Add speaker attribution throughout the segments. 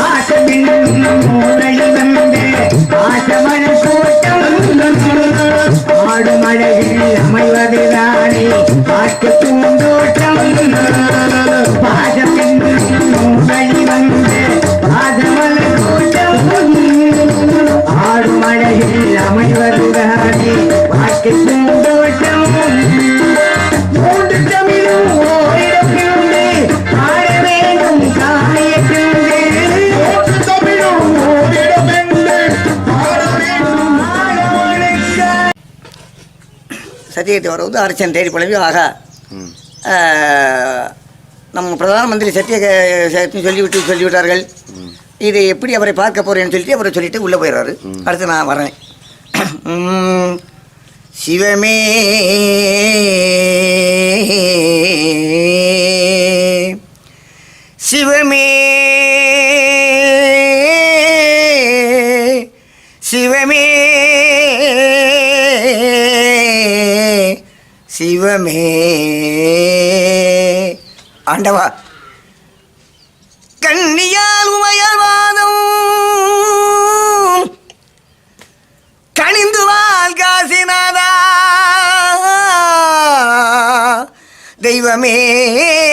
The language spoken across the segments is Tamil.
Speaker 1: ஆசை பின்னும் மூலையில் வந்து ஆசை
Speaker 2: சத்தியத்தை வருவது அரசன் தேடி பழவி ஆகா. நம்ம பிரதான மந்திரி சத்திய சொல்லிவிட்டு சொல்லிவிட்டார்கள். இது எப்படி அவரை பார்க்க போறேன்னு சொல்லிட்டு அவரை சொல்லிட்டு உள்ளே போயிடுறாரு. அடுத்து நான் வரேன். சிவமே. சிவமே. சிவமே. ஆண்டவா. கண்ணியால் உமையவாதம் கணிந்து வாழ் காசிநாதா தெய்வமே.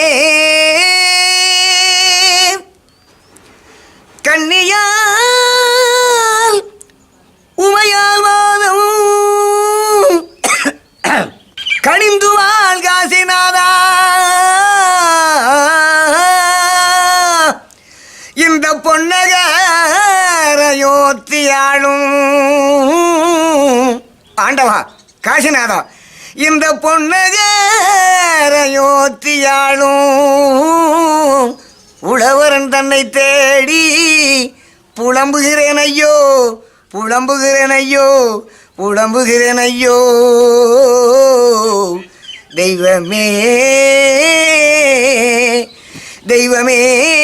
Speaker 2: பொன்னகாரையோத்தியாளும் ஆண்டவா காசிநாதம் இந்த பொன்னகாரையோத்தியாளும் உழவரன் தன்னை தேடி புலம்புகிறேன் ஐயோ புலம்புகிறேன் ஐயோ புலம்புகிறேன் ஐயோ. தெய்வமே தெய்வமே.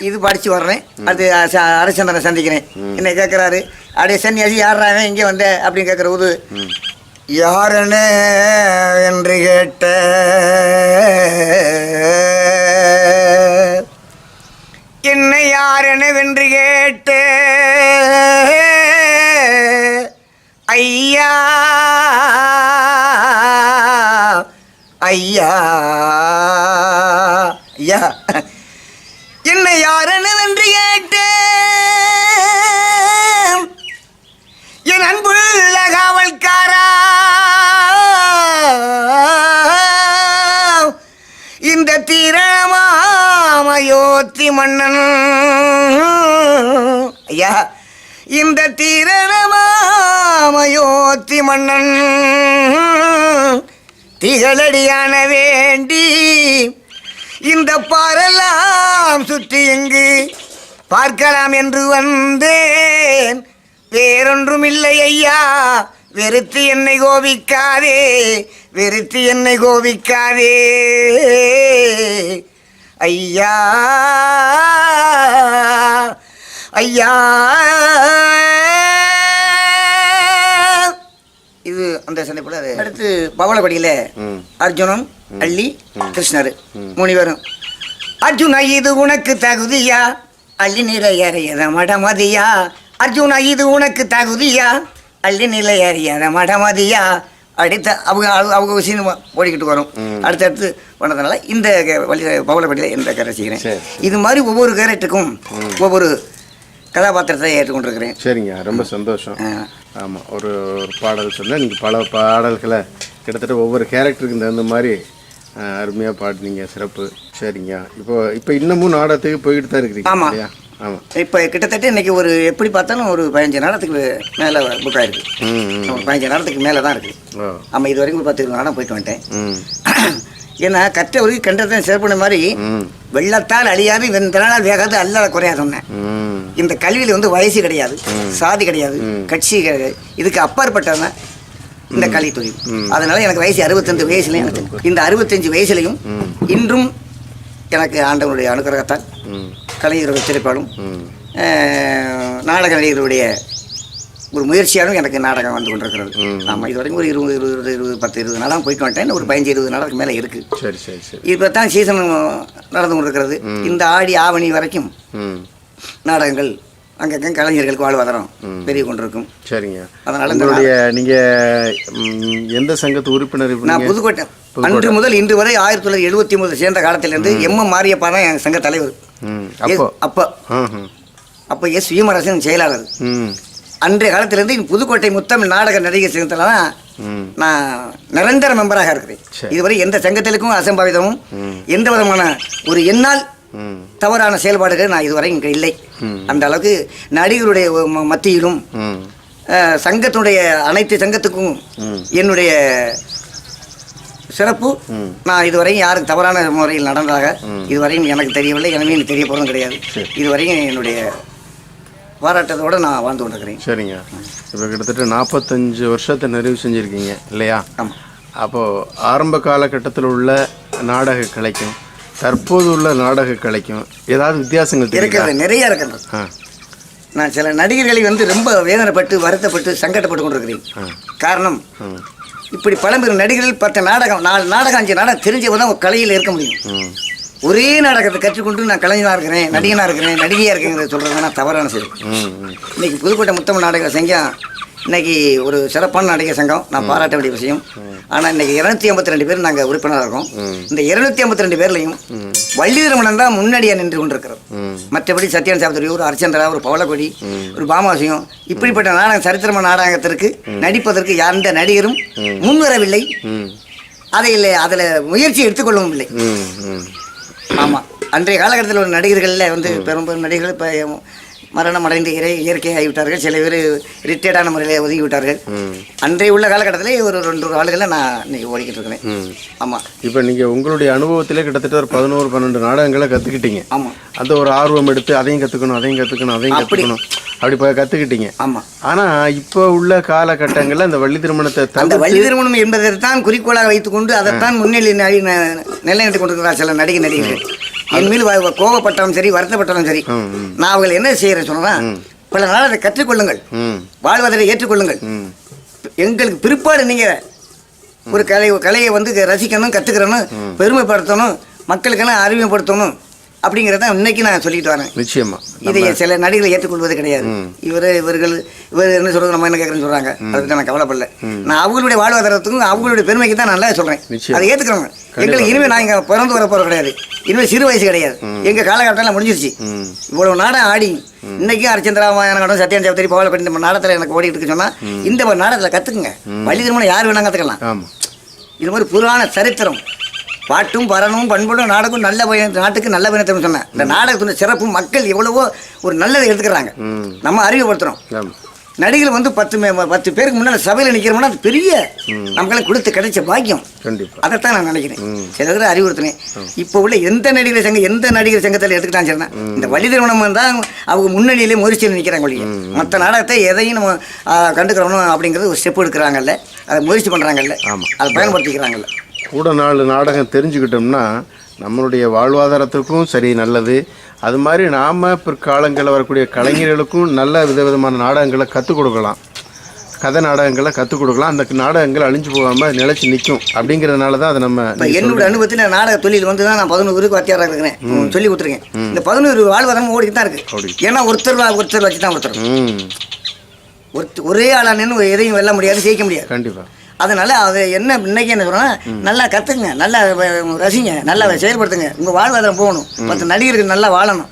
Speaker 2: இது படிச்சு வர்றேன். அது அ- அரசந்தனை சந்திக்கிறேன். என்ன கேட்குறாரு அப்படியே சன்னியாசி யாருறாங்க இங்கே வந்த அப்படின்னு கேட்குற உது யாரனே என்று கேட்ட என்னை யாரெனவென்று கேட்ட ஐயா ஐயா ஐயா. யாருன்னு நன்றி கேட்டேன். என் அன்புள்ள காவல்காரா இந்த தீரமாமயோத்தி மன்னன். ஐயா இந்த தீரமாமயோத்தி மன்னன். திகழடியான வேண்டி இந்த பாரெல்லாம் சுற்றி எங்கு பார்க்கலாம் என்று வந்தேன். வேறொன்றும் இல்லை ஐயா வெறுத்து என்னை கோபிக்காதே வெறுத்து என்னை கோபிக்காதே. ஐயா ஐயா. இது அந்த சண்டைப்பட அடுத்து பவளப்படியில் அர்ஜுனன் அள்ளி கிருஷ்ணர் முனிவரும் அர்ஜுனா இது உனக்கு தகுதியா? அள்ளி நிலை ஏறியத மடமதியா? அர்ஜுனா இது உனக்கு தகுதியா? அள்ளி நிலை ஏறியத மடமதியா? அடுத்த அவங்க அவங்க- விஷயம் ஓடிக்கிட்டு வரும். அடுத்தடுத்து பண்ணதுனால இந்த வழி பவளப்படியில் இந்த கரை செய்கிறேன். இது மாதிரி ஒவ்வொரு கேரக்டருக்கும் ஒவ்வொரு கதாபாத்திரத்தை ஏற்றுக்கொண்டிருக்கிறேன்.
Speaker 3: சரிங்க ரொம்ப சந்தோஷம். ஆமாம் ஒரு ஒரு பாடல் சொன்னால் நீங்கள் பல பாடல்களை கிட்டத்தட்ட ஒவ்வொரு கேரக்டருக்கு தகுந்த மாதிரி அருமையாக பாடினீங்க சிறப்பு. சரிங்க. இப்போ இப்போ இன்னமும் நாடகத்துக்கு போய்கிட்டு தான் இருக்கிறீங்க
Speaker 2: ஆமா.
Speaker 3: இல்லையா? ஆமாம்
Speaker 2: இப்போ கிட்டத்தட்ட இன்னைக்கு ஒரு எப்படி பார்த்தாலும் ஒரு பதினஞ்சு நேரத்துக்கு மேலே புக் ஆயிருக்கு. பதினஞ்சு நேரத்துக்கு மேலே தான் இருக்குது ஆமாம் இது வரைக்கும் இருபது நேரம் போயிட்டு வந்துட்டேன். ஏன்னா கற்றவருக்கு கண்டத்தை சிறப்புன மாதிரி வெள்ளத்தால் அழியாது வெந்தனால் வேகாது அல்ல குறையாது சொன்னேன். இந்த கல்வியில் வந்து வயசு கிடையாது சாதி கிடையாது. கட்சி கிடையாது. இதுக்கு அப்பாற்பட்டவன் இந்த கல்வி தொழில். அதனால எனக்கு வயசு அறுபத்தஞ்சு வயசுலையும் எனக்கு இந்த அறுபத்தஞ்சு வயசுலையும். இன்றும் எனக்கு ஆண்டவனுடைய அனுகிரகத்தால்
Speaker 3: ம்.
Speaker 2: கலைஞர்கள் திரைப்பாடும் நாடக நடிகர்களுடைய ஒரு முயற்சியாலும் எனக்கு நாடகம் வந்து கொண்டிருக்கிறது. ஆமாம் இது வரைக்கும் ஒரு இருபது இருபது இருபது பத்து இருபது நாடகம் போயிட்டு வந்துட்டேன். ஒரு பதினஞ்சு இருபது நாடகம் மேலே இருக்குது
Speaker 3: சரி சரி சரி.
Speaker 2: இப்போ தான் சீசன் நடந்து கொண்டிருக்கிறது. இந்த ஆடி ஆவணி வரைக்கும் நாடகங்கள் அங்கங்கே கலைஞர்களுக்கு வாழ்வாதாரம் பெருகி கொண்டிருக்கும்.
Speaker 3: சரிங்க.
Speaker 2: அதனால
Speaker 3: உங்களுடைய நீங்கள் எந்த சங்கத்து உறுப்பினர்
Speaker 2: நான்? புதுக்கோட்டை. அன்று முதல் இன்று வரை ஆயிரத்தி தொள்ளாயிரத்தி எழுபத்தி ஒன்பது சேர்ந்த காலத்திலிருந்து எம் எம் மாரியப்பா தான் என் சங்க தலைவர்.
Speaker 3: அப்போ?
Speaker 2: அப்போ. எஸ் விமரசன் செயலாளர். அன்றைய காலத்திலிருந்து புதுக்கோட்டை முத்தமிழ் நாடக நடிகர் சங்கத்தில் தான் நான் நிரந்தர மெம்பராக இருக்கிறேன். இதுவரை எந்த சங்கத்திற்கும் அசம்பாவிதமும் எந்த விதமான ஒரு என்னால் தவறான செயல்பாடுகள் நான் இதுவரை இங்கே இல்லை. அந்த அளவுக்கு நடிகருடைய மத்தியிலும் சங்கத்தினுடைய அனைத்து சங்கத்துக்கும். என்னுடைய சிறப்பு. நான் இதுவரையும் யாருக்கு தவறான முறையில் நடந்ததாக இதுவரையும் எனக்கு தெரியவில்லை. எனவே எனக்கு தெரிய போகிறதும் கிடையாது. இதுவரையும் என்னுடைய பாராட்டத்தோடு நான் வாழ்ந்து கொண்டிருக்கிறேன்.
Speaker 3: சரிங்க. இப்போ கிட்டத்தட்ட நாற்பத்தஞ்சு வருஷத்தை நிறைவு செஞ்சுருக்கீங்க இல்லையா?
Speaker 2: ஆமாம்
Speaker 3: அப்போது ஆரம்ப காலகட்டத்தில் உள்ள நாடக கலைக்கும் தற்போது உள்ள நாடக கலைக்கும் ஏதாவது வித்தியாசங்கள்
Speaker 2: இருக்கிறது நிறைய இருக்கிறது. நான் சில நடிகர்களை வந்து ரொம்ப வேதனைப்பட்டு வருத்தப்பட்டு சங்கடப்பட்டு கொண்டிருக்கிறேன். காரணம் இப்படி பழம்பெரும் நடிகர்கள் பத்து நாடகம் நாலு நாடகம் அஞ்சு நாடகம் தெரிஞ்சவங்க தான் கலையில் இருக்க முடியும். ஒரே நாடகத்தை கற்றுக்கொண்டு நான் கலைஞனாக இருக்கிறேன் நடிகனாக இருக்கிறேன் நடிகையாக இருக்கிறேங்கிறத சொல்கிறதுனா தவறான செயல்
Speaker 3: ம் ம்.
Speaker 2: இன்னைக்கு புதுக்கோட்டை முத்தமிழ் நாடக சங்கம் இன்னைக்கு ஒரு சிறப்பான நடிகர் சங்கம். நான் பாராட்ட வேண்டிய விஷயம். ஆனால் இன்னைக்கு இருநூத்தி ஐம்பத்தி ரெண்டு பேர் நாங்கள் உறுப்பினராக இருக்கோம். இந்த இருநூத்தி ஐம்பத்தி ரெண்டு பேர்லையும் வள்ளிதரமணன் தான் முன்னாடியாக நின்று கொண்டிருக்கிறோம் மற்றபடி சத்யன் சாவித்திரி ஒரு அரிச்சந்திரா ஒரு பவளக்கொடி ஒரு பாமாசியம் இப்படிப்பட்ட நாடகம் சரித்திரமான நாடகத்திற்கு நடிப்பதற்கு எந்த நடிகரும் முன்வரவில்லை. அதை அதில் முயற்சி எடுத்துக்கொள்ளவும் இல்லை. ஆமாம் அன்றைய காலகட்டத்தில் ஒரு நடிகர்களில் வந்து பெரும் பெரும் நடிகர்கள் இப்போ மரணம் அடைந்து இறை இயற்கையாகிவிட்டார்கள். சில பேர் ரிட்டையர்டான முறையில் ஒதுங்கி விட்டார்கள் அன்றைய உள்ள காலகட்டத்திலே ஒரு ரெண்டு ஒரு ஆளுகளில் நான் இன்னைக்கு ஓடிக்கிட்டு இருக்கிறேன். ஆமாம்
Speaker 3: இப்போ நீங்கள் உங்களுடைய அனுபவத்திலே கிட்டத்தட்ட ஒரு பதினோரு பன்னெண்டு நாடகங்களை கற்றுக்கிட்டீங்க
Speaker 2: ஆமாம்
Speaker 3: அந்த ஒரு ஆர்வம் எடுத்து அதையும் கற்றுக்கணும் அதையும் கற்றுக்கணும் அதையும். கற்றுக்கணும் அப்படி இப்போ கற்றுக்கிட்டீங்க
Speaker 2: ஆமாம்
Speaker 3: ஆனால் இப்போ உள்ள காலகட்டங்களில் அந்த வள்ளி திருமணத்தை
Speaker 2: அந்த வள்ளி திருமணம் என்பதை தான் குறிக்கோளாக வைத்துக்கொண்டு அதைத்தான் முன்னிலை நடி- ந- நிலைநிறுத்திக் கொண்டிருக்கிறார் சில நடிகை நடிகர்கள். என் மீது கோபப்பட்டாலும் சரி வருத்தப்பட்டாலும் சரி. நான் அவர்கள் என்ன செய்யறேன் சொன்னா பல நாள் அதை கற்றுக்கொள்ளுங்கள். வாழ்வதை ஏற்றுக்கொள்ளுங்கள். எங்களுக்கு பிற்பாடு நீங்க ஒரு கலை கலையை வந்து ரசிக்கணும் கத்துக்கிறணும் பெருமைப்படுத்தணும் மக்களுக்கெல்லாம் அறிமுகப்படுத்தணும். அப்படிங்கிறத இன்னைக்கு நான் சொல்லிட்டு வரேன்.
Speaker 3: நிச்சயமா.
Speaker 2: இதை சில நடிகர்கள் ஏற்றுக்கொள்வது கிடையாது. இவர் இவர்கள் இவர் என்ன சொல்றது நம்ம என்ன கேட்குறேன்னு சொல்றாங்க? அதுக்கு நான் கவலைப்படல. நான் அவங்களுடைய வாழ்வாதாரத்துக்கும் அவங்களுடைய பெருமைக்கு தான் நல்லா சொல்றேன். அதை ஏத்துக்கிறோங்க எங்களுக்கு இனிமேல் நான் இங்க பிறந்து வர போறது கிடையாது. இனிமேல் சிறு வயசு கிடையாது. எங்க காலகட்டம்லாம் முடிஞ்சிருச்சு. இவ்வளவு நாடகம் ஆடி இன்னைக்கும் அரிச்சந்திரா நாடகம் சத்யன் சௌத்ரி பவளப்பட்டி இந்த நாடகத்தில் எனக்கு ஓடிட்டு இருக்கு சொன்னா இந்த ஒரு நாடகத்தில் கத்துக்குங்க. வள்ளி திருமணம் யார் வேணா கத்துக்கலாம். இது மாதிரி புராண சரித்திரம். பாட்டும் பரணும் பண்படும் நாடகம் நல்ல பயன் நாட்டுக்கு நல்ல பயணத்தை சொன்னேன் இந்த நாடகத்தின் சிறப்பு மக்கள் எவ்வளவோ ஒரு நல்லதை எடுத்துக்கிறாங்க. நம்ம அறிவுப்படுத்துறோம் நடிகர்கள் வந்து பத்து மே- பத்து பேருக்கு முன்னால் சபையில் நிற்கிறோம்னா அது பெரிய நமக்கெல்லாம் கொடுத்து கிடைச்ச பாக்கியம். அதைத்தான் நான் நினைக்கிறேன். சில பேர் அறிவுறுத்தினேன். இப்போ உள்ள எந்த நடிகர் சங்கம் எந்த நடிகர் சங்கத்தில் எடுத்துக்கிட்டாலும் சரிதான் இந்த வழி திருமணம் தான் அவங்க முன்னணியிலே முயற்சியில் நிற்கிறாங்க ஒழிய. மற்ற நாடகத்தை எதையும் நம்ம கண்டுக்கிறோம் அப்படிங்கிறது ஒரு ஸ்டெப் எடுக்கிறாங்கல்ல. அதை முயற்சி பண்ணுறாங்கல்ல
Speaker 3: ஆமா.
Speaker 2: அதை பயன்படுத்திக்கிறாங்கல்ல.
Speaker 3: கூட நாலு நாடகம் தெரிஞ்சுக்கிட்டோம்னா நம்மளுடைய வாழ்வாதாரத்துக்கும் சரி நல்லது. அது மாதிரி நாம் பிற்காலங்களில் வரக்கூடிய கலைஞர்களுக்கும் நல்ல விதவிதமான நாடகங்களை கற்றுக் கொடுக்கலாம். கதை நாடகங்களை கற்றுக் கொடுக்கலாம். அந்த நாடகங்கள் அழிஞ்சு போகாமல் நிலைச்சு நிற்கும். அப்படிங்கிறதுனால தான் அதை நம்ம
Speaker 2: இப்போ என்னோட அனுபவத்தில் நாடக தொழில் வந்து தான் நான் பதினோரு பேருக்கு வாத்தியாராக இருக்கிறேன். சொல்லி கொடுத்துருக்கேன். இந்த பதினோரு வாழ்வாதாரம் ஓடிட்டு தான் இருக்கு. ஏன்னா ஒருத்தர் ஒருத்தர் வச்சு தான் ஒருத்தர் ஒருத்தர் ஒரே ஆளாக நின்று எதையும் வெல்ல முடியாது ஜெயிக்க முடியாது.
Speaker 3: கண்டிப்பாக
Speaker 2: அதனால அது என்ன இன்னைக்கு என்ன சொல்றேன்னா நல்லா கத்துங்க நல்லா ரசிங்க நல்லா செயல்படுத்துங்க. உங்க வாழ்வாதாரம் போகணும். பத்து நடிகர்கள் நல்லா வாழணும்.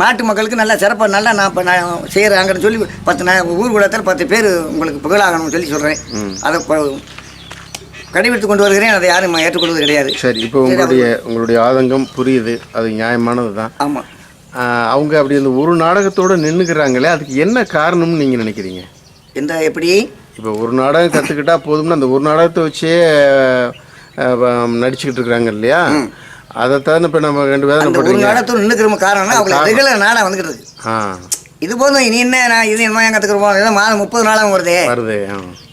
Speaker 2: நாட்டு மக்களுக்கு நல்லா சிறப்பாக நல்லா நான் இப்போ நான் செய்கிறேங்கன்னு சொல்லி பத்து நான் ஊர் கூடத்தில் பத்து பேர் உங்களுக்கு புகழாகணும்னு சொல்லி சொல்கிறேன் அதை கடைபிடித்து கொண்டு வருகிறேன். அதை யாரும் ஏற்றுக்கொள்வது கிடையாது.
Speaker 3: சரி இப்போ உங்களுடைய உங்களுடைய ஆதங்கம் புரியுது. அது நியாயமானது தான்
Speaker 2: ஆமாம்
Speaker 3: அவங்க அப்படி அந்த ஒரு நாடகத்தோட நின்றுக்கிறாங்களே அதுக்கு என்ன காரணம்னு நீங்கள் நினைக்கிறீங்க?
Speaker 2: எந்த எப்படி?
Speaker 3: இப்போ ஒரு நாடகம் கற்றுக்கிட்டா போதும்னு அந்த ஒரு நாடகத்தை வச்சே நடிச்சுக்கிட்டு இருக்கிறாங்க இல்லையா? அதைத்தான் இப்போ நம்ம ரெண்டு பேரும்
Speaker 2: நாடகத்தோடு நின்றுக்கிற காரணம்னா அவங்க ரெகுலர் நாடகம் வந்துக்கிட்டு இருக்கு.
Speaker 3: ஆ.
Speaker 2: இது போதும் இனி என்ன நான் இது என்ன கற்றுக்குறோம் ஏதோ மாதம் முப்பது நாளாக வருது.
Speaker 3: வருது.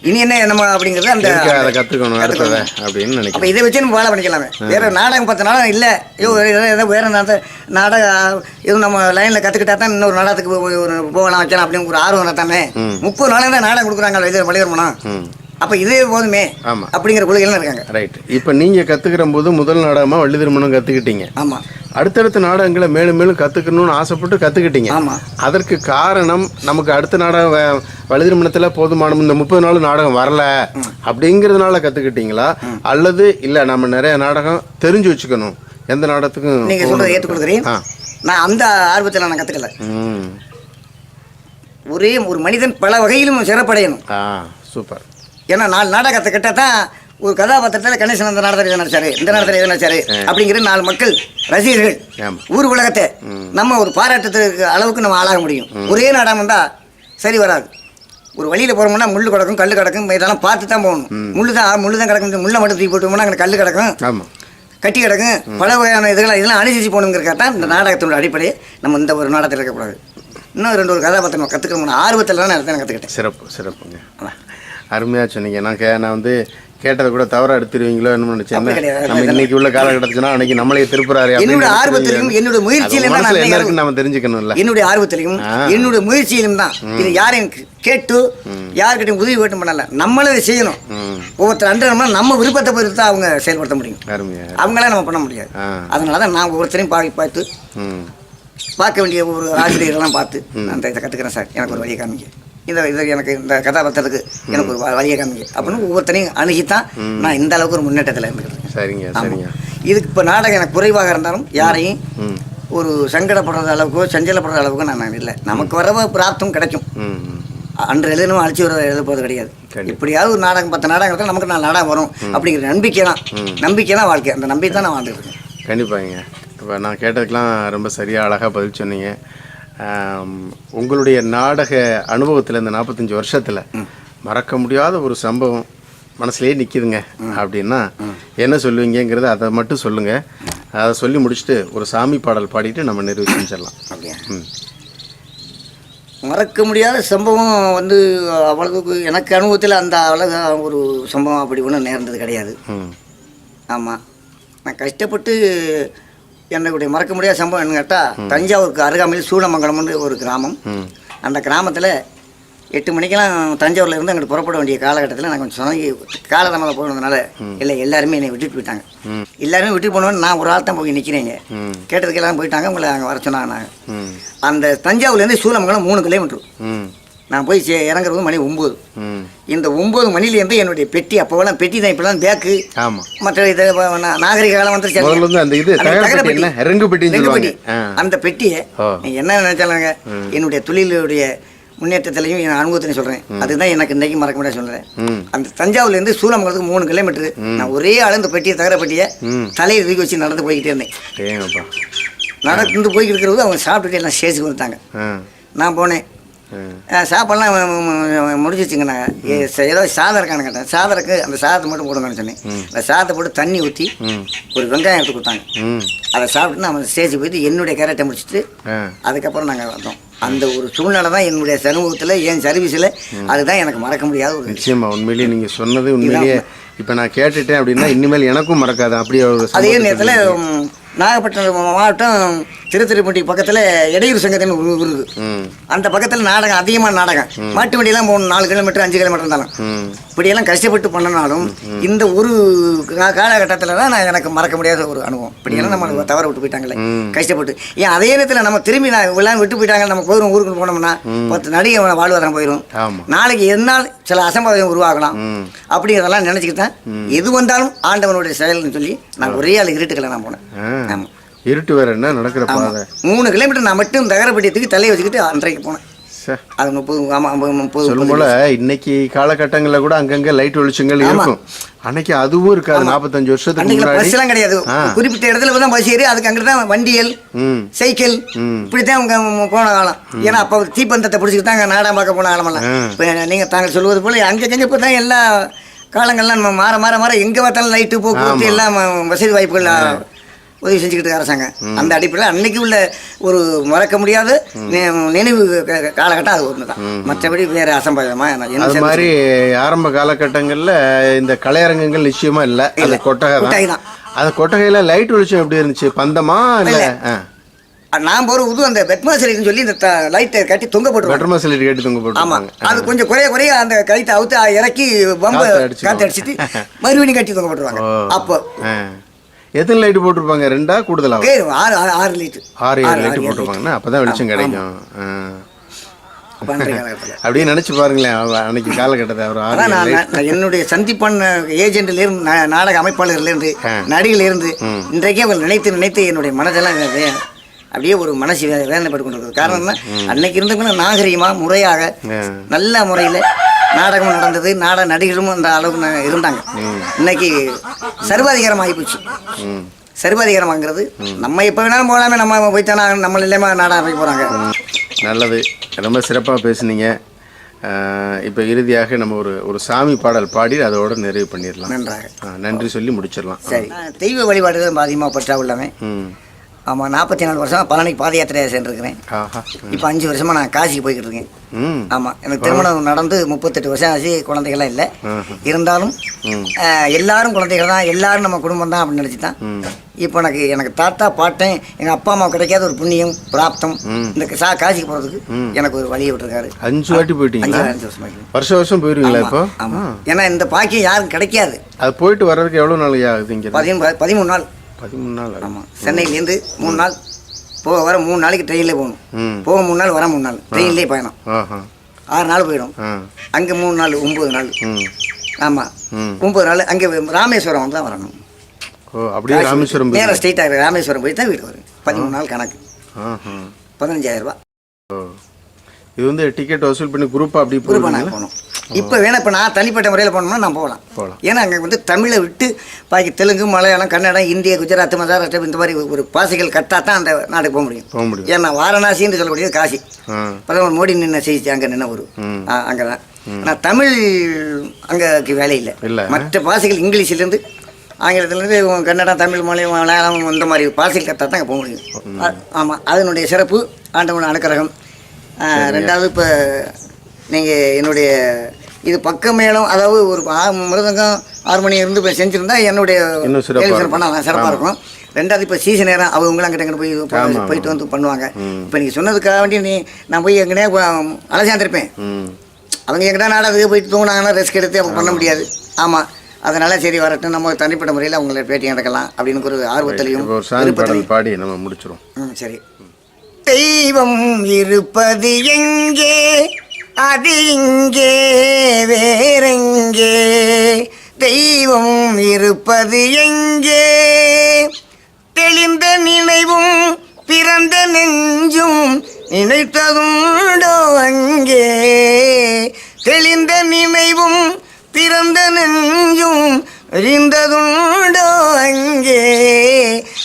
Speaker 2: இனி என்ன நம்ம அப்படிங்கிறது அந்த
Speaker 3: அதை கற்றுக்கணும் அடுத்ததை
Speaker 2: கத்துக்கணும்.
Speaker 3: அப்படின்னு
Speaker 2: அப்போ
Speaker 3: நினைக்கிறேன்
Speaker 2: இதை வச்சு நம்ம வேலை பண்ணிக்கலாமே. வேற நாடகம் பத்து நாடகம் இல்லை. ஐயோ ஏதோ வேற நாட நாடகம் எதுவும் நம்ம லைனில் கற்றுக்கிட்டா தான் இன்னொரு நாடகத்துக்கு ஒரு போகலாம் வைக்கலாம் அப்படின்னு ஒரு ஆர்வம் தானே. முப்பது நாளைக்கு தான் நாடகம் கொடுக்குறாங்க இது வழிவரமணும்
Speaker 3: ம்.
Speaker 2: அப்போ இதே போதுமே
Speaker 3: ஆமா.
Speaker 2: அப்படிங்கிற கொள்கைகள் இருக்காங்க.
Speaker 3: ரைட் இப்போ நீங்கள் கற்றுக்கிற போது முதல் நாடகமாக வள்ளி திருமணம் கற்றுக்கிட்டீங்க
Speaker 2: ஆமாம்
Speaker 3: அடுத்தடுத்த நாடகங்களை மேலும் மேலும் கற்றுக்கணும்னு ஆசைப்பட்டு கற்றுக்கிட்டீங்க
Speaker 2: ஆமா.
Speaker 3: அதற்கு காரணம் நமக்கு அடுத்த நாடகம் வ- வள்ளி திருமணத்தில் போதுமான இந்த முப்பது நாள் நாடகம் வரல அப்படிங்கிறதுனால கற்றுக்கிட்டீங்களா அல்லது இல்லை நம்ம நிறைய நாடகம் தெரிஞ்சு வச்சுக்கணும். எந்த நாடகத்துக்கும்
Speaker 2: நீங்கள் சொல்கிறத ஏற்றுக் கொடுக்குறேன்
Speaker 3: ஆ.
Speaker 2: நான் அந்த ஆர்வத்தில் நான் கற்றுக்கல ஒரே ஒரு மனிதன் பல வகையிலும் சிறப்படையணும்.
Speaker 3: சூப்பர்.
Speaker 2: ஏன்னா நாலு நாடகத்தை கிட்ட தான் ஒரு கதாபாத்திரத்தில் கணேசன் இந்த நாடகத்தில் எது நடிச்சாரு இந்த நாடகத்தில் எது நடிச்சாரு அப்படிங்கிற நாலு மக்கள் ரசிகர்கள். ஊர் உலகத்தை நம்ம ஒரு பாராட்டத்துக்கு அளவுக்கு நம்ம ஆளாக முடியும். ஒரே நாடகம் இருந்தால் சரி வராது. ஒரு வழியில் போகிறோம்னா முள்ளு கிடக்கும் கல் கிடக்கும் இதெல்லாம் பார்த்து தான் போகணும். முள்ளு தான் முள்ளு தான் கிடக்கும் முள்ளை மட்டும் தூக்கி போட்டோம்னா அங்கே கல் கிடக்கும் கட்டி கிடக்கும் பல வகையான இதெல்லாம் இதெல்லாம் அனுசரிச்சு போகணுங்கிறக்காக தான் இந்த நாடகத்தினோட அடிப்படையே நம்ம இந்த ஒரு நாடகத்தில் இருக்கக்கூடாது. இன்னும் ரெண்டு ஒரு கதாபாத்திரம் கற்றுக்கணும் ஆர்வத்தில் தான் நான் கற்றுக்கிட்டேன்
Speaker 3: சிறப்பு சிறப்புங்க. அருமையாக சொன்னீங்க. நான் நான் வந்து கேட்டதை கூட தவறாக எடுத்துருவீங்களோ என்ன? நினச்சேன். நம்ம இன்னைக்கு உள்ள காலகட்டத்துக்குன்னா அன்னைக்கு நம்மளே திருப்புறாரு
Speaker 2: என்னோட ஆர்வத்திலையும் என்னோட முயற்சியிலும் நான்
Speaker 3: என்ன இருக்குன்னு நம்ம தெரிஞ்சுக்கணும்ல.
Speaker 2: என்னுடைய ஆர்வத்திலையும். என்னுடைய முயற்சியிலும் தான். இது யாரையும் கேட்டு யார்கிட்டையும் உதவி வேட்டும் பண்ணல. நம்மளே இதை செய்யணும். ஒவ்வொருத்தர் அன்றமா நம்ம விருப்பத்தை பொறுத்து தான் அவங்க செயல்படுத்த முடியும்.
Speaker 3: அருமையா
Speaker 2: அவங்களாம் நம்ம பண்ண முடியாது. அதனால தான் நான் ஒவ்வொருத்தரையும் பார்த்து பார்த்து பார்க்க வேண்டிய ஒரு ஆசிரியர்கள்லாம் பார்த்து நான் இதை கற்றுக்கிறேன் சார். எனக்கு ஒரு வழியை காமிங்க. இந்த இது எனக்கு இந்த கதாபாத்திரத்துக்கு எனக்கு ஒரு வழியை காமிங்க. அப்படின்னு ஒவ்வொருத்தரையும் அணுகித்தான் நான் இந்த அளவுக்கு ஒரு முன்னேற்றத்தில் இருந்துக்கிட்டு இருக்கேன்.
Speaker 3: சரிங்க. சரிங்க.
Speaker 2: இதுக்கு இப்போ நாடகம் எனக்கு குறைவாக இருந்தாலும் யாரையும் ஒரு சங்கடப்படுற அளவுக்கோ சஞ்சலப்படுற அளவுக்கோ நான் இல்லை. நமக்கு வரவ பிராப்தம் கிடைக்கும். அன்று எழுதணும் அழிச்சு வர எழுத போகிறது கிடையாது. இப்படியாவது ஒரு நாடகம் பத்து நாடகம் எடுத்தா நமக்கு நாலு நாடகம் வரும் அப்படிங்கிற நம்பிக்கை தான் நம்பிக்கை தான் வாழ்க்கை. அந்த நம்பிக்கை தான் நான் வாழ்ந்துட்டு இருக்கேன்.
Speaker 3: கண்டிப்பாங்க இப்போ நான் கேட்டதுக்கெலாம் ரொம்ப சரியாக அழகாக பதில் சொன்னீங்க. உங்களுடைய நாடக அனுபவத்தில் இந்த நாற்பத்தஞ்சு வருஷத்தில் மறக்க முடியாத ஒரு சம்பவம் மனசுலயே நிற்கிதுங்க அப்படின்னா என்ன சொல்லுவீங்கங்கிறத அதை மட்டும் சொல்லுங்கள் அதை சொல்லி முடிச்சுட்டு ஒரு சாமி பாடல் பாடிட்டு நம்ம நிறைவு செஞ்சிடலாம்
Speaker 2: அப்படியா? மறக்க முடியாத சம்பவம் வந்து அவ்வளவுக்கு எனக்கு அனுபவத்தில் அந்த அழகா ஒரு சம்பவம் அப்படி ஒன்றும் நேர்ந்தது கிடையாது. ஆமாம் நான் கஷ்டப்பட்டு என்னுடைய மறக்க முடியாத சம்பவம் என்ன கேட்டால் தஞ்சாவூருக்கு அருகாமையில் சூழமங்கலம்னு ஒரு கிராமம். அந்த கிராமத்தில் எட்டு மணிக்கெல்லாம் தஞ்சாவூர்ல இருந்து அங்கிட்டு புறப்பட வேண்டிய காலகட்டத்தில் நான் கொஞ்சம் சொன்னி காலதாமதம் போனதுனால இல்லை எல்லாருமே என்னை விட்டுட்டு போயிட்டாங்க. எல்லாருமே விட்டுட்டு போனவன் நான் ஒரு ஆள் தான் போய் நிற்கிறேங்க. கேட்டதுக்கு எல்லாம் போயிட்டாங்க உங்களை அங்கே வர சொன்னாங்க. நாங்கள் அந்த தஞ்சாவூர்லேருந்து சூழமங்கலம் மூணு கிலோமீட்டர் நான் போய் சே- இறங்குறது மணி ஒம்பது. இந்த ஒம்பது மணிலேருந்து என்னுடைய பெட்டி அப்போவெல்லாம் பெட்டி தான் இப்போலாம் பேக்கு.
Speaker 3: ஆமாம்
Speaker 2: மற்ற இது நாகரிக காலம் வந்துருச்சு
Speaker 3: அந்த இது. ரெங்கு.
Speaker 2: பெட்டி. அந்த பெட்டியை என்ன நினைச்சாலுங்க என்னுடைய தொழிலுடைய முன்னேற்றத்திலையும் என் அனுபவத்திலையும் சொல்றேன். அதுதான் எனக்கு இன்னைக்கு மறக்க முடியாது சொல்றேன்.
Speaker 3: ம்.
Speaker 2: அந்த தஞ்சாவூர்ல இருந்து சூலமங்கலத்துக்கு மூணு கிலோமீட்டர். நான் ஒரே ஆள் இந்த பெட்டியை தகர பெட்டியை. தலையை தூக்கி வச்சு நடந்து போய்கிட்டே இருந்தேன். நடந்து போய்கிட்டு இருக்கிறது அவங்க சாப்பிட்டுட்டு எல்லாம் ஸ்டேஜுக்கு வந்துட்டாங்க
Speaker 3: ஆ.
Speaker 2: நான் போனேன். சாப்பாடுலாம் முடிஞ்சிச்சுங்கண்ணா ஏதோ சாதம் இருக்கான்னு கேட்டேன் சாதம் இருக்கு அந்த சாதத்தை மட்டும் போடுங்கன்னு சொன்னேன். அந்த சாதத்தை போட்டு தண்ணி ஊற்றி ஒரு வெங்காயம் எடுத்து கொடுத்தாங்க. அதை சாப்பிட்டு நம்ம ஸ்டேஜுக்கு போயிட்டு என்னுடைய கேரட்டை முடிச்சுட்டு அதுக்கப்புறம் நாங்கள் வந்தோம். அந்த ஒரு சூழ்நிலை தான் என்னுடைய சமூகத்தில் என் சர்வீஸில் அதுதான் எனக்கு மறக்க முடியாத ஒரு
Speaker 3: நிச்சயமா உண்மையிலேயே நீங்க சொன்னது உண்மையிலேயே இப்ப நான் கேட்டுட்டேன் அப்படின்னா இனிமேல் எனக்கும் மறக்காது. அப்படியே
Speaker 2: அதே நேரத்தில். நாகப்பட்டினம் மாவட்டம் திருத்திருப்பட்டி பக்கத்தில் இடையூறு சங்கத்தின் ஒரு ஊர் இருக்கு
Speaker 3: ம்.
Speaker 2: அந்த பக்கத்தில் நாடகம் அதிகமான நாடகம். மாட்டு வண்டியெல்லாம் போகணும் நாலு கிலோமீட்டர் அஞ்சு கிலோமீட்டர் இருந்தாலும் இப்படியெல்லாம் கஷ்டப்பட்டு பண்ணனாலும் இந்த ஒரு காலகட்டத்தில் தான் நான் எனக்கு மறக்க முடியாத ஒரு அனுபவம். இப்படியெல்லாம் நம்ம தவற விட்டு போயிட்டாங்களே கஷ்டப்பட்டு. ஏன் அதே நேரத்தில் நம்ம திரும்பி நான் இவ்வளோ விட்டு போயிட்டாங்க நம்ம போயிடும் ஊருக்கு போனோம்னா பத்து நடிகை வாழ்வாதாரம் போயிடும் நாளைக்கு என்னால் சில அசம்பாவிதம் உருவாகலாம். அப்படிங்கிறதெல்லாம் நினச்சிக்கிட்டு தான் எது வந்தாலும் ஆண்டவனுடைய செயல்னு சொல்லி நான் ஒரே ஆள் இருட்டுக்கல நான் போனேன்.
Speaker 3: இருட்டு வேற என்ன நடக்கிற பாதை?
Speaker 2: மூணு கிலோமீட்டர் நான் மட்டும் தகரப்பட்டியத்துக்கு தலையை வச்சுக்கிட்டு அன்றைக்கு போனேன். அது முப்பது ஆமாம் முப்பது
Speaker 3: சொல்லும் போல இன்னைக்கு காலகட்டங்கள்ல கூட அங்கங்க லைட் வெளிச்சங்கள் இருக்கும். அன்னைக்கு அதுவும் இருக்காது. நாற்பத்தஞ்சு வருஷத்துக்கு முன்னாடி.
Speaker 2: எல்லாம் கிடையாது. குறிப்பிட்ட இடத்துல தான் பஸ் ஏறி அதுக்கு அங்கிட்டு தான் வண்டியல் சைக்கிள்
Speaker 3: ம்.
Speaker 2: இப்படித்தான் அவங்க போன காலம். ஏன்னா அப்போ தீப்பந்தத்தை பிடிச்சிட்டு தாங்க நாடகம் பார்க்க போன காலமெல்லாம். இப்போ நீங்கள் தாங்கள் சொல்வது போல அங்கங்கே இப்போ தான் எல்லா காலங்கள்லாம் நம்ம மாற மாற மாற எங்கே பார்த்தாலும் லைட்டு போக்குவரத்து எல்லாம் வசதி வாய்ப்புகள் உதவி செஞ்சுக்கிட்டு இருக்க அரசாங்கம் அந்த அடிப்படையில் அன்னைக்கு உள்ள ஒரு மறக்க முடியாத நினைவு காலகட்டம் அது ஒன்று தான் மற்றபடி வேற அசம்பாவிதமா நான் என்ன
Speaker 3: அது மாதிரி ஆரம்ப காலகட்டங்களில் இந்த கலையரங்கங்கள் நிச்சயமா இல்லை. அது. கொட்டகை தான். அந்த கொட்டகையில் லைட் வெளிச்சம் எப்படி இருந்துச்சு? பந்தமா இல்லை
Speaker 2: நான் போற உது அந்த பெட்மாசரின்னு சொல்லி இந்த லைட்டை கட்டி தொங்க
Speaker 3: பெட்ரோல் சிலிண்டர் கேட்டு தொங்க
Speaker 2: ஆமா.
Speaker 3: போட்டுருப்பாங்க
Speaker 2: அது கொஞ்சம் குறைய குறைய அந்த கழுத்தை அவுத்து இறக்கி பம்ப
Speaker 3: காத்து.
Speaker 2: காத்து அடிச்சிட்டு மறுபடியும் கட்டி தொங்க போட்டுருவாங்க. அப்போ.
Speaker 3: எத்தனை லைட் போட்டிருப்பாங்க? ரெண்டா? கூடுதலாகும்
Speaker 2: பேர் ஆறு ஆறு ஆறு லிட்டர்
Speaker 3: ஆறு ஏழு லைட் போட்டிருப்பாங்கன்னா அப்பதான் வெளிச்சம் கிடைக்கும்.
Speaker 2: அப்ப
Speaker 3: அப்படியே நினைச்சு பாருங்களேன் அன்னைக்கு காலகட்டத்தை ஒரு ஆறு
Speaker 2: என்னுடைய சந்திப்பான ஏஜென்ட்ல இருந்து நாடக அமைப்பாளர்ல இருந்து இன்றைக்கே அவர் நினைத்து நினைத்து என்னுடைய மனதெல்லாம் அப்படியே ஒரு மனசு வேதனைப்பட்டு கொண்டிருக்கிறது காரணம் அன்னைக்கு இருந்தவங்க நாகரிகமா முறையாக. நல்ல முறையில் நாடகம் நடந்தது நாடக நடிகரும் அந்த அளவுக்கு ந- இருந்தாங்க இன்னைக்கு சர்வாதிகாரம் ஆகிப்போச்சு
Speaker 3: ம்.
Speaker 2: சர்வாதிகாரமாங்கிறது நம்ம எப்போ வேணாலும் போகலாமே நம்ம போய்த்தானா நம்ம இல்லாமல் நாடகம் அமைக்க போகிறாங்க
Speaker 3: நல்லது. ரொம்ப சிறப்பாக பேசுனீங்க. இப்போ இறுதியாக நம்ம ஒரு ஒரு சாமி பாடல் பாடி அதோட நிறைவு பண்ணிடலாம்.
Speaker 2: நன்றாக.
Speaker 3: நன்றி சொல்லி முடிச்சிடலாம்.
Speaker 2: சரி. தெய்வ வழிபாடு தான் அதிகமாக பற்றா உள்ளவன் ஆமாம் நாற்பத்தி நாலு வருஷமா பழனிக்கு பாத யாத்திரையாக சென்றிருக்கிறேன் இப்போ அஞ்சு வருஷமா நான் காசிக்கு போய்கிட்டு இருக்கேன். ஆமாம் எனக்கு திருமணம் நடந்து முப்பத்தெட்டு வருஷம் ஆச்சு குழந்தைகள்லாம் இல்லை. இருந்தாலும் எல்லாரும் குழந்தைகள் தான் எல்லாரும் நம்ம குடும்பம் தான் அப்படின்னு நினச்சி தான் இப்போ எனக்கு எனக்கு தாத்தா பாட்டன் எங்கள் அப்பா அம்மா கிடைக்காத ஒரு புண்ணியம் பிராப்தம். இந்த சா காசிக்கு போகிறதுக்கு எனக்கு ஒரு வழியை விட்டுருக்காரு.
Speaker 3: அஞ்சு வாட்டி போயிட்டீங்களா?
Speaker 2: அஞ்சு வருஷமா.
Speaker 3: வருஷம் வருஷம் போயிருவீங்களா இப்போ?
Speaker 2: ஆமாம் ஏன்னா இந்த பாக்கியம் யாரும் கிடைக்காது.
Speaker 3: அது போயிட்டு வர்றதுக்கு எவ்வளோ நாள் ஆகுது இங்கே
Speaker 2: பதிமூணு நாள்.
Speaker 3: பதிமூணு நாள்
Speaker 2: ஆமாம் சென்னையிலேருந்து மூணு நாள் போக வர மூணு நாளைக்கு ட்ரெயினில் போகணும். போக மூணு நாள் வர மூணு நாள். ட்ரெயின்லேயே பயணம். ஆறு நாள் போயிடும். அங்கே மூணு நாள் ஒம்பது நாள். ஆமாம் ஒம்பது நாள் அங்கே ராமேஸ்வரம் வந்து தான் வரணும்.
Speaker 3: ஓ அப்படியே ராமேஸ்வரம்
Speaker 2: நேராக ஸ்ட்ரெயிட்டாக ராமேஸ்வரம் போய் தான் வீடு வரும். பதிமூணு நாள் கணக்கு. பதினஞ்சாயிரம் ரூபாய்.
Speaker 3: ஓ. இது வந்து டிக்கெட் வசூல் பண்ணி குரூப்பாக அப்படி
Speaker 2: குரூப்பாக
Speaker 3: போயிருவீங்களா
Speaker 2: போகணும். இப்போ வேணா இப்போ நான் தனிப்பட்ட முறையில் போனோம்னா நான் போகலாம்.
Speaker 3: போகலாம்.
Speaker 2: ஏன்னா அங்கே வந்து தமிழை விட்டு பாக்கி தெலுங்கு மலையாளம் கன்னடம் இந்திய குஜராத் மகாராஷ்டிரா இந்த மாதிரி ஒரு பாசைகள் கட்டா தான் அந்த நாட்டுக்கு போக முடியும்.
Speaker 3: போக முடியும்.
Speaker 2: ஏன்னா வாரணாசின்னு சொல்லக்கூடியது காசி. பிரதமர் மோடி நின்ன செய்தி அங்கே நின்ன ஒரு. அங்கே தான் ஆனால் தமிழ் அங்கேக்கு வேலை இல்லை.
Speaker 3: இல்ல.
Speaker 2: மற்ற பாஷைகள் இங்கிலீஷ்லேருந்து ஆங்கிலத்துலேருந்து கன்னடம் தமிழ் மொழி மலையாளம் இந்த மாதிரி பாஷைகள் கற்றா தான் அங்கே போக முடியும். ஆமாம் அதனுடைய சிறப்பு ஆண்டவன் அனுக்கிரகம். ரெண்டாவது இப்போ நீங்கள் என்னுடைய இது பக்க மேளம் அதாவது ஒரு மிருதங்கம் ஹார்மோனி இருந்து இப்போ செஞ்சுருந்தா என்னுடைய. பண்ணலாம் சிறப்பாக இருக்கும். ரெண்டாவது இப்போ சீசன் நேரம் அவங்க அங்கிட்ட அங்கிட்ட போய் போயிட்டு வந்து பண்ணுவாங்க. இப்போ நீங்கள் சொன்னதுக்காக வேண்டி நீ நான் போய் எங்கனே அலசாந்திருப்பேன். அவங்க எங்கிட்ட நாடகத்துக்கு போயிட்டு தூங்கினாங்கன்னா ரெஸ்க் எடுத்து அவங்க பண்ண முடியாது. ஆமாம் அதனால சரி வரட்டும் நம்ம தனிப்பட்ட முறையில் அவங்கள பேட்டி நடக்கலாம் அப்படின்னு ஒரு ஆர்வத்திலையும்
Speaker 3: ஒரு பாடி நம்ம முடிச்சிரும்.
Speaker 2: ம் சரி. தெய்வம் இருப்பது எங்கே? அது இங்கே வேறெங்கே? தெய்வம் இருப்பது எங்கே? தெளிந்த நினைவும் பிறந்த நெஞ்சும் நினைத்ததுண்டோ அங்கே? தெளிந்த நினைவும் பிறந்த நெஞ்சும் அறிந்ததுண்டோ அங்கே?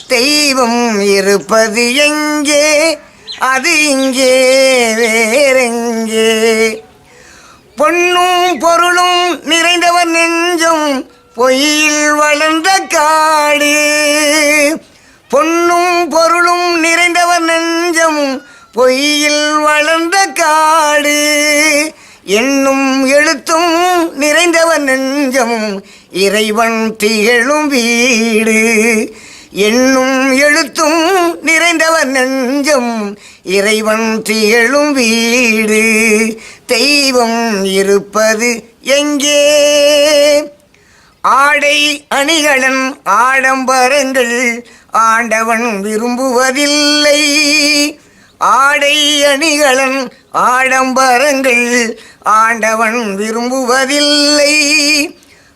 Speaker 2: தெய்வம் இருப்பது எங்கே? அது இங்கே வேறெங்கே? பொன்னும் பொருளும் நிறைந்தவர் நெஞ்சும் பொயில் வளர்ந்த காடு. பொன்னும் பொருளும் நிறைந்தவர் நெஞ்சம் பொய்யில் வளர்ந்த காடு. என்னும் எழுத்தும் நிறைந்தவர் நெஞ்சம் இறைவன் திகழும் வீடு. என்னும் எழுத்தும் நிறைந்தவர் நெஞ்சம் இறைவன் திகழும் வீடு. தெய்வம் இருப்பது எங்கே? ஆடை அணிகளன் ஆடம்பரங்கள் ஆண்டவன் விரும்புவதில்லை. ஆடை அணிகளன் ஆடம்பரங்கள் ஆண்டவன் விரும்புவதில்லை.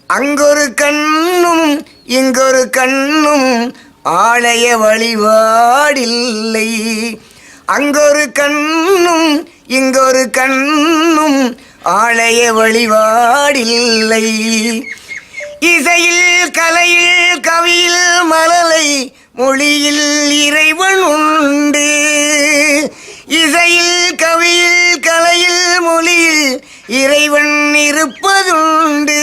Speaker 2: அங்கொரு கண்ணும் இங்கொரு கண்ணும் ஆலய வழிபாடில்லை. அங்கொரு கண்ணும் இங்கொரு கண்ணும் ஆலய வழிபாடில்லை. இசையில் கலையில் கவியில் மலலை மொழியில் இறைவன் உண்டு. இசையில் கவியில் கலையில் மொழியில் இறைவன் இருப்பதுண்டு.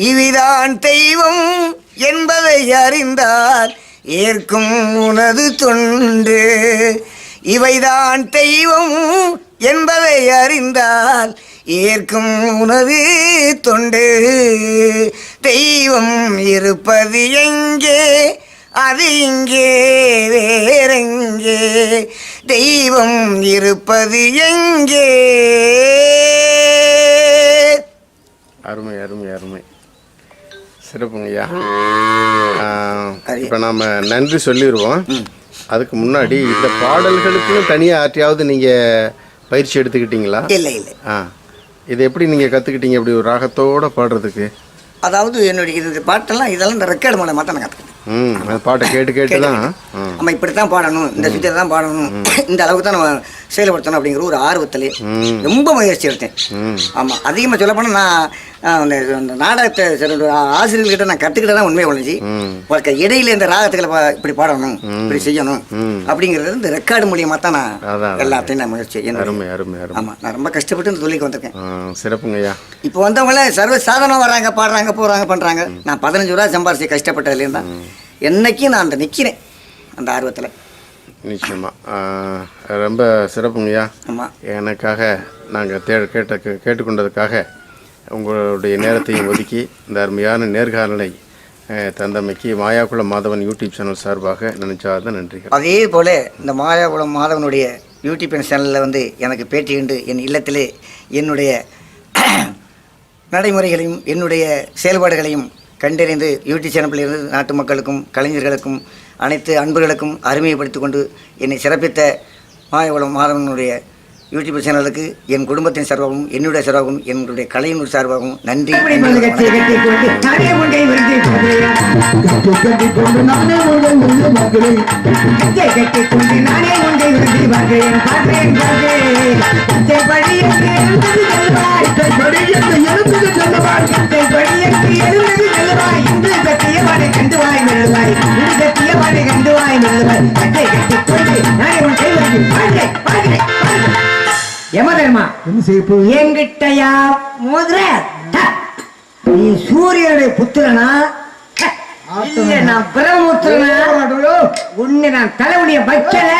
Speaker 2: இவிதான் தெய்வம் என்பதை அறிந்தால் ஏற்கும் உனது தொண்டு. இவைதான் தெய்வம் என்பதை அறிந்தால் ஏற்கும் உனது தொண்டு. தெய்வம் இருப்பது எங்கே? அது இங்கே வேறெங்கே? தெய்வம் இருப்பது எங்கே?
Speaker 3: அருமை அருமை அருமை. சிறப்புங்கய்யா. இப்போ நாம் நன்றி சொல்லிடுவோம் அதுக்கு முன்னாடி இந்த பாடல்களுக்குன்னு தனியாக ஆற்றியாவது நீங்கள் பயிற்சி எடுத்துக்கிட்டீங்களா?
Speaker 2: இல்லை இல்லை.
Speaker 3: ஆ. இது எப்படி நீங்கள் கற்றுக்கிட்டீங்க இப்படி ஒரு ராகத்தோட பாடுறதுக்கு.
Speaker 2: அதாவது என்னுடைய இது பாட்டெல்லாம் இதெல்லாம் இந்த ரெக்கார்டு மூலமாக தான் நான் கற்றுக்கிட்டேன்
Speaker 3: பாட்டை கேட்டு கேட்டு தான்.
Speaker 2: நம்ம இப்படி தான் பாடணும். இந்த சுத்தியை தான் பாடணும். இந்த அளவுக்கு தான் நம்ம செயல்படுத்தணும் அப்படிங்கிற ஒரு ஆர்வத்தில். ரொம்ப முயற்சி எடுத்தேன். ஆமாம் அதிகமாக சொல்ல போனால் நான் அந்த நாடகத்தை ஆசிரியர்கிட்ட நான் கற்றுக்கிட்ட தான் உண்மையை ஒழிஞ்சு உங்களுக்கு இடையில இந்த ராகத்துக்களை இப்படி பாடணும் இப்படி செய்யணும். அப்படிங்கிறது இந்த ரெக்கார்டு மூலியமாக தான் நான். எல்லாத்தையும் நான் முயற்சி செய்யணும் ஆமாம் நான் ரொம்ப கஷ்டப்பட்டு இந்த தொழிலுக்கு வந்திருக்கேன்.
Speaker 3: சிறப்புங்கய்யா
Speaker 2: இப்போ வந்தவங்கள சர்வ சாதாரணம் வராங்க பாடுறாங்க போகிறாங்க பண்ணுறாங்க நான் பதினஞ்சு ரூபா சம்பாரிச்சு கஷ்டப்பட்டதுலேருந்து தான் என்னைக்கும் நான் அந்த நிற்கிறேன் அந்த ஆர்வத்தில்.
Speaker 3: நிச்சயமா. ஆ, ரொம்ப சிறப்புங்கய்யா
Speaker 2: ஆமாம்
Speaker 3: எனக்காக நாங்கள் தே கேட்ட கேட்டுக்கொண்டதுக்காக உங்களுடைய நேரத்தையும் ஒதுக்கி இந்த அருமையான நேர்காணலை தந்தமைக்கு மாயாக்குள மாதவன் யூடியூப் சேனல் சார்பாக நினைச்சாத நன்றிகள்.
Speaker 2: அதே போல் இந்த மாயாகுளம் மாதவனுடைய யூடியூப் சேனலில் வந்து எனக்கு பேட்டி கண்டு என் இல்லத்திலே என்னுடைய நடைமுறைகளையும் என்னுடைய செயல்பாடுகளையும் கண்டறிந்து யூடியூப் சேனலிலிருந்து நாட்டு மக்களுக்கும் கலைஞர்களுக்கும் அனைத்து அன்பர்களுக்கும் அருமைப்படுத்திக் கொண்டு என்னை சிறப்பித்த மாயவளம் மாதவனுடைய யூடியூப் சேனலுக்கு என் குடும்பத்தின் சார்பாகவும் என்னுடைய சார்பாகவும் என்னுடைய கலையினுடைய சார்பாகவும் நன்றி.
Speaker 1: அப்படி யமதர்மா என்கிட்டயா? மோதிர ட. நீ சூரியனுடைய புத்திரனா. இல்ல நான் பிரம்மபுத்திரனா? உன்னை நான் தலைமுடிய வைக்கல.